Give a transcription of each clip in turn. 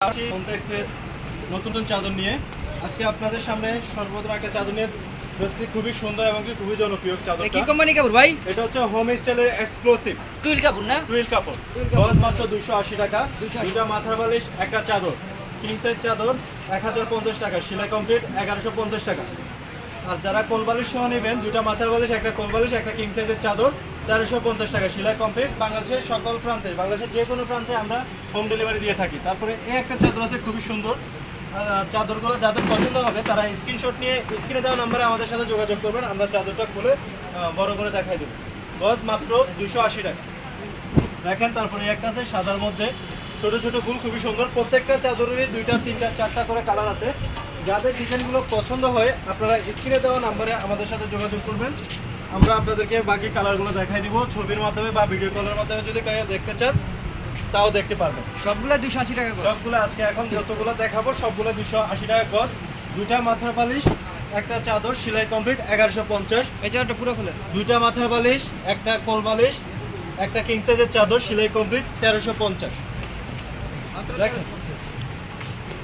কমপ্লেক্সের নতুন নতুন চাদর নিয়ে। আজকে আপনাদের সামনে সর্বপ্রথম একটা চাদর নিয়ে ধরছি খুবই সুন্দর এবং খুবই জনপ্রিয় এটা কি কোম্পানি কাপড় ভাই? এটা হচ্ছে হোম স্টাইলের এক্সক্লুসিভ টুইল কাপড় না? টুইল কাপড়। টুইল মাত্র দুশো আশি টাকা। দুটা মাথার বালিশ একটা চাদর। চাদর এক হাজার পঞ্চাশ টাকা। সেলাই কমপ্লিট এগারোশো পঞ্চাশ টাকা। আর যারা কোলবালিশ সহ নেবেন দুটা মাথার বালিশ একটা কোলবালিশ একটা কিং সাইজের চাদর তেরোশো পঞ্চাশ টাকা সেলাই কমপ্লিট বাংলাদেশের সকল প্রান্তে, বাংলাদেশের যে কোনো প্রান্তে আমরা হোম ডেলিভারি দিয়ে থাকি। তারপরে এই একটা চাদর আছে, খুবই সুন্দর। চাদরগুলো যাদের পছন্দ হবে, তারা স্ক্রিনশট নিয়ে স্ক্রিনে দেওয়া নাম্বারে আমাদের সাথে যোগাযোগ করবেন। আমরা চাদরটা খুলে বড় করে দেখাই দেবো। গজ মাত্র দুশো আশি টাকা। দেখেন, তারপরে একটা আছে, সাদার মধ্যে। ছোট ছোট ফুল, খুবই সুন্দর। প্রত্যেকটা চাদরেরই দুইটা, তিনটা, চারটা করে কালার আছে। যাদের ডিজাইনগুলো পছন্দ হয়, আপনারা স্ক্রিনে দেওয়া নাম্বারে আমাদের সাথে যোগাযোগ করবেন। আমরা আপনাদেরকে বাকি কালারগুলো দেখাই দিব। ছবির মাধ্যমে বা ভিডিও কলের মাধ্যমে যদি কেউ দেখতে চান তাও দেখতে পারবেন। সবগুলা দুশো আশি টাকা সবগুলো আজকে এখন যতগুলো দেখাবো সবগুলো দুশো আশি টাকা গজ। দুইটা মাথার বালিশ একটা চাদর সেলাই কমপ্লিট এগারোশো পঞ্চাশ। এই চাদরটা পুরো খুলে। দুইটা মাথার বালিশ একটা কোল বালিশ একটা কিং সাইজের চাদর সেলাই কমপ্লিট তেরোশো পঞ্চাশ।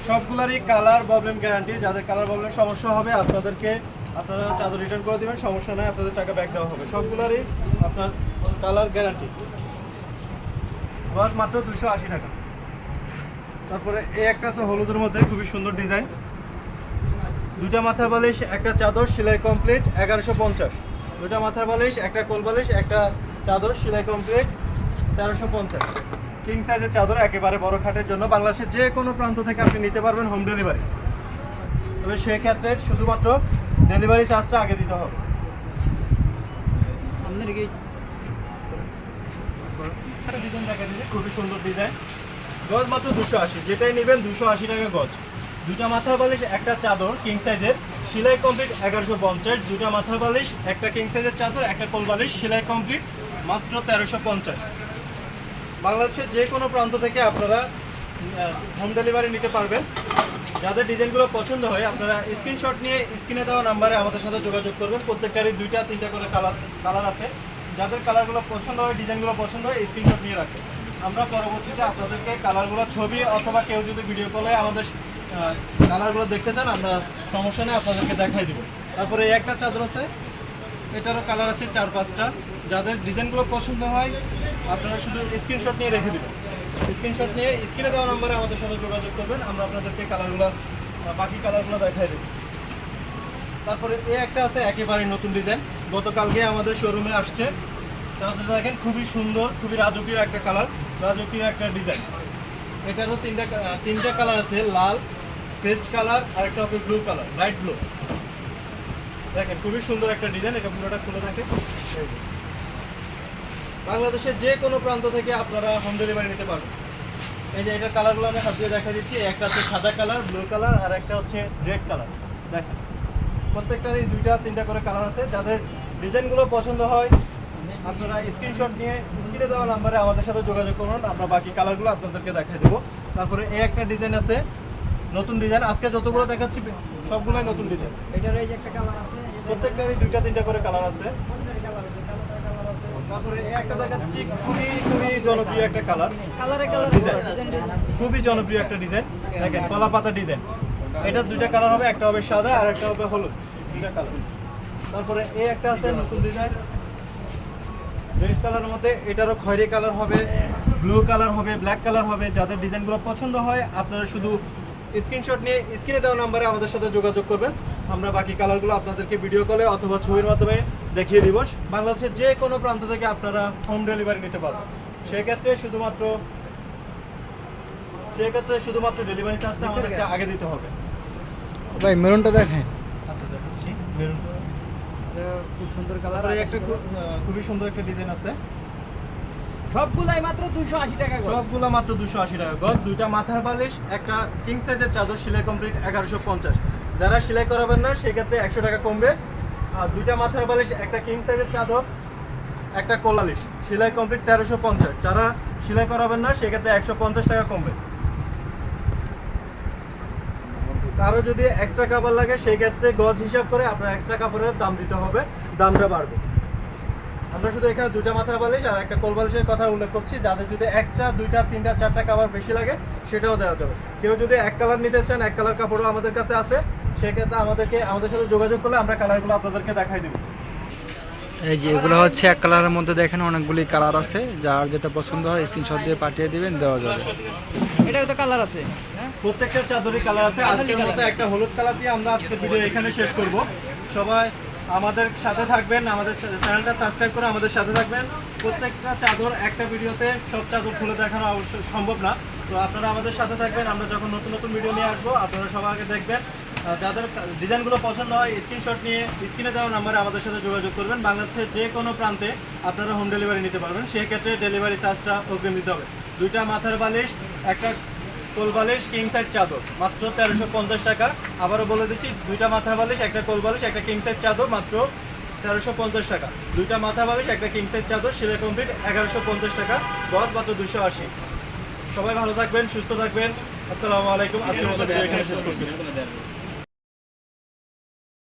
সবগুলারই কালার প্রবলেম গ্যারান্টি যাদের কালার প্রবলেম সমস্যা হবে আপনাদেরকে আপনারা চাদর রিটার্ন করে দেবেন, সমস্যা নয় আপনাদের টাকা ব্যাক দেওয়া হবে। সবগুলারই আপনার কালার গ্যারান্টি গজ মাত্র দুশো আশি টাকা। তারপরে এই একটা হলুদের মধ্যে, খুবই সুন্দর ডিজাইন দুটা মাথার বালিশ, একটা চাদর, সেলাই কমপ্লিট এগারোশো পঞ্চাশ। দুটা মাথার বালিশ, একটা কোল বালিশ, একটা চাদর, সেলাই কমপ্লিট তেরোশো পঞ্চাশ। কিং সাইজের চাদর একেবারে বড় খাটের জন্য। বাংলাদেশের যে কোনো প্রান্ত থেকে আপনি নিতে পারবেন হোম ডেলিভারি তবে সেক্ষেত্রে শুধুমাত্র ডেলিভারি চার্জটা আগে দিতে হবে। আপনার কি ডিজাইন দেখা দিচ্ছি খুবই সুন্দর ডিজাইন। গজ মাত্র দুশো আশি যেটাই নেবেন দুশো আশি টাকা গজ। দুটা মাথার বালিশ একটা চাদর কিং সাইজের সেলাই কমপ্লিট এগারোশো পঞ্চাশ দুটা মাথার বালিশ একটা কিং সাইজের চাদর একটা কোল বালিশ সেলাই কমপ্লিট মাত্র তেরোশো পঞ্চাশ। বাংলাদেশের যে কোনো প্রান্ত থেকে আপনারা হোম ডেলিভারি নিতে পারবেন। যাদের ডিজাইনগুলো পছন্দ হয়, আপনারা স্ক্রিনশট নিয়ে স্ক্রিনে দেওয়া নাম্বারে আমাদের সাথে যোগাযোগ করবেন। প্রত্যেকটারই দুইটা, তিনটা করে কালার কালার আছে। যাদের কালারগুলো পছন্দ হয়, ডিজাইনগুলো পছন্দ হয় স্ক্রিনশট নিয়ে রাখবেন। আমরা পরবর্তীতে আপনাদেরকে কালারগুলো ছবি অথবা কেউ যদি ভিডিও কলে আমাদের কালারগুলো দেখতে চান, আমরা সমস্যা নেই, আপনাদেরকে দেখাই দিব। তারপরে এই একটা চাদর আছে। এটারও কালার আছে চার পাঁচটা। যাদের ডিজাইনগুলো পছন্দ হয়, আপনারা শুধু স্ক্রিনশট নিয়ে রেখে দেবেন। স্ক্রিনশট নিয়ে স্ক্রিনে দেওয়া নম্বরে আমাদের সাথে যোগাযোগ করবেন। আমরা আপনাদেরকে কালারগুলো বাকি কালারগুলো দেখাই দেবো। তারপরে এই একটা আছে, একেবারে নতুন ডিজাইন গতকালকে আমাদের শোরুমে আসছে। দেখেন খুবই সুন্দর, খুবই রাজকীয় একটা কালার রাজকীয় একটা ডিজাইন এটারও তিনটা তিনটা কালার আছে, লাল পেস্ট কালার আর একটা হবে ব্লু কালার লাইট ব্লু দেখেন, খুবই সুন্দর একটা ডিজাইন এটা পুরোটা খুলে যে। বাংলাদেশের যে কোনো প্রান্ত থেকে আপনারা হোম ডেলিভারি নিতে পারবেন। এই যে এটার কালারগুলো আমি হাত দিয়ে দেখা দিচ্ছি। একটা হচ্ছে সাদা কালার ব্লু কালার আর একটা হচ্ছে রেড কালার দেখেন প্রত্যেকটারই দুইটা তিনটা করে কালার আছে। যাদের ডিজাইনগুলো পছন্দ হয় আপনারা স্ক্রিনশট নিয়ে স্ক্রিনে দেওয়া নাম্বারে আমাদের সাথে যোগাযোগ করুন। আমরা বাকি কালারগুলো আপনাদেরকে দেখাই দেবো। তারপরে এই একটা ডিজাইন আছে নতুন ডিজাইন আজকে যতগুলো দেখাচ্ছি সবগুলোই নতুন ডিজাইন এটার এই যে একটা কালার আছে প্রত্যেকটারই দুইটা তিনটা করে কালার আছে তারপরে এই একটা দেখাচ্ছি খুবই খুবই জনপ্রিয় একটা কালার কালারে কালার ডিজাইন খুবই জনপ্রিয় একটা ডিজাইন দেখেন কলা পাতা ডিজাইন এটা দুইটা কালার হবে একটা হবে সাদা আর একটা হবে হলুদ। দুইটা কালার তারপরে এই একটা আছে নতুন ডিজাইন রেড কালারের মধ্যে এটারও খয়েরি কালার হবে ব্লু কালার হবে ব্ল্যাক কালার হবে। যাদের ডিজাইনগুলো পছন্দ হয় আপনারা শুধু স্ক্রিনশট নিয়ে স্ক্রিনে দেওয়া নাম্বারে আমাদের সাথে যোগাযোগ করবেন। আমরা বাকি কালারগুলো আপনাদেরকে ভিডিও কলে অথবা ছবির মাধ্যমে দেখিয়ে দিব। বাংলাদেশের যে কোনো প্রান্ত থেকে আপনারা হোম ডেলিভারি নিতে পারবেন। সেক্ষেত্রে শুধুমাত্র সেক্ষেত্রে শুধুমাত্র ডেলিভারি চার্জটা আমাদেরকে আগে দিতে হবে। ভাই মেরুনটা দেখেন। আচ্ছা দেখাচ্ছি। মেরুন খুব সুন্দর কালার তারপরে একটা খুব খুবই সুন্দর একটা ডিজাইন আছে। সবগুলাই মাত্র দুশো আশি টাকা করে সবগুলো মাত্র দুশো আশি টাকা গজ। দুইটা মাথার বালিশ একটা কিং সাইজের চাদর সেলাই কমপ্লিট এগারোশো পঞ্চাশ। যারা সেলাই করাবেন না সেক্ষেত্রে একশো টাকা কমবে। আর দুইটা মাথার বালিশ, একটা কিং সাইজের চাদর, একটা কোলালিশ সেলাই কমপ্লিট তেরোশো পঞ্চাশ। যারা সেলাই করাবেন না, সেক্ষেত্রে একশো পঞ্চাশ টাকা কমবে। কারও যদি এক্সট্রা কাপড় লাগে সেই ক্ষেত্রে গজ হিসাব করে আপনার এক্সট্রা কাপড়ের দাম দিতে হবে। দামটা বাড়বে। আমরা শুধু এখানে দুইটা মাথার বালিশ আর একটা কোল বালিশের কথা উল্লেখ করছি। যাদের যদি এক্সট্রা দুইটা, তিনটা, চারটা কাভার বেশি লাগে, সেটাও দেওয়া যাবে। কেউ যদি এক কালার নিতে চান, এক কালার কাপড়ও আমাদের কাছে আছে। সেক্ষেত্রে আমাদেরকে আমাদের সাথে যোগাযোগ করলে আমরা কালারগুলো আপনাদেরকে দেখাই দেবো। এই যে এগুলো হচ্ছে এক কালারের মধ্যে দেখেন অনেকগুলি কালার আছে যার যেটা পছন্দ হয় স্ক্রিনশট দিয়ে পাঠিয়ে দিবেন দেওয়া যাবে। এটাও তো কালার আছে হ্যাঁ? প্রত্যেকটা চাদরই কালার আছে আজকের মতো একটা হলুদ কালার দিয়ে আমরা আজকের ভিডিও এখানে শেষ করব। সবাই আমাদের সাথে থাকবেন আমাদের চ্যানেলটা সাবস্ক্রাইব করে আমাদের সাথে থাকবেন। প্রত্যেকটা চাদর একটা ভিডিওতে সব চাদর খুলে দেখানো অবশ্যই সম্ভব না। তো আপনারা আমাদের সাথে থাকবেন আমরা যখন নতুন নতুন ভিডিও নিয়ে আসব আপনারা আগে দেখবেন। যাদের ডিজাইনগুলো পছন্দ হয়, স্ক্রিনশট নিয়ে স্ক্রিনে দেওয়া নাম্বারে আমাদের সাথে যোগাযোগ করবেন। বাংলাদেশের যে কোনো প্রান্তে আপনারা হোম ডেলিভারি নিতে পারবেন। সেই ক্ষেত্রে ডেলিভারি চার্জটা অগ্রিম দিতে হবে। দুইটা মাথার বালিশ, একটা কোল বালিশ কিং সাইজ চাদর। মাত্র তেরোশো পঞ্চাশ টাকা। আবারও বলে দিচ্ছি, দুইটা মাথা বালিশ, একটা কোল বালিশ, একটা কিং সাইজ চাদর, মাত্র তেরোশো পঞ্চাশ টাকা। দুইটা মাথা বালিশ, একটা কিং সাইজ চাদর, সেলাই কমপ্লিট এগারোশো পঞ্চাশ টাকা। গজ মাত্র দুশো আশি। সবাই ভালো থাকবেন, সুস্থ থাকবেন। আসসালামু আলাইকুম। আজকের মতো এখানে শেষ করছি